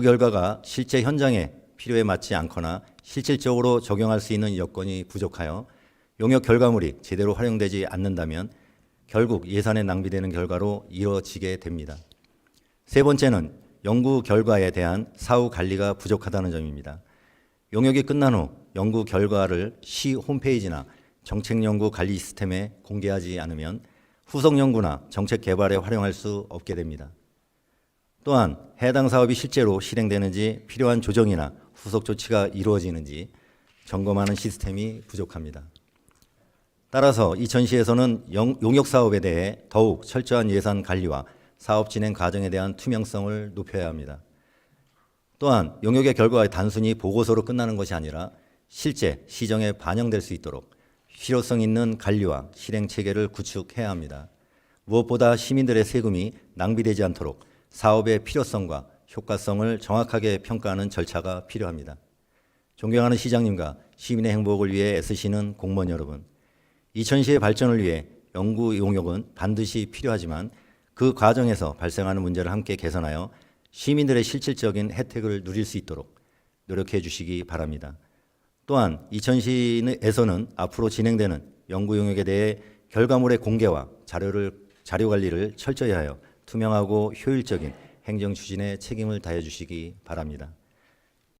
그 결과가 실제 현장에 필요에 맞지 않거나 실질적으로 적용할 수 있는 여건이 부족하여 용역 결과물이 제대로 활용되지 않는다면 결국 예산에 낭비되는 결과로 이뤄지게 됩니다. 세 번째는 연구 결과에 대한 사후 관리가 부족하다는 점입니다. 용역이 끝난 후 연구 결과를 시 홈페이지나 정책 연구 관리 시스템에 공개하지 않으면 후속 연구나 정책 개발에 활용할 수 없게 됩니다. 또한 해당 사업이 실제로 실행되는지 필요한 조정이나 후속 조치가 이루어지는지 점검하는 시스템이 부족합니다. 따라서 이천시에서는 영- 용역 사업에 대해 더욱 철저한 예산 관리와 사업 진행 과정에 대한 투명성을 높여야 합니다. 또한 용역의 결과가 단순히 보고서로 끝나는 것이 아니라 실제 시정에 반영될 수 있도록 실효성 있는 관리와 실행 체계를 구축해야 합니다. 무엇보다 시민들의 세금이 낭비되지 않도록 사업의 필요성과 효과성을 정확하게 평가하는 절차가 필요합니다. 존경하는 시장님과 시민의 행복을 위해 애쓰시는 공무원 여러분, 이천시의 발전을 위해 연구 용역은 반드시 필요하지만 그 과정에서 발생하는 문제를 함께 개선하여 시민들의 실질적인 혜택을 누릴 수 있도록 노력해 주시기 바랍니다. 또한 이천시에서는 앞으로 진행되는 연구 용역에 대해 결과물의 공개와 자료를 자료 관리를 철저히 하여 투명하고 효율적인 행정 추진에 책임을 다해 주시기 바랍니다.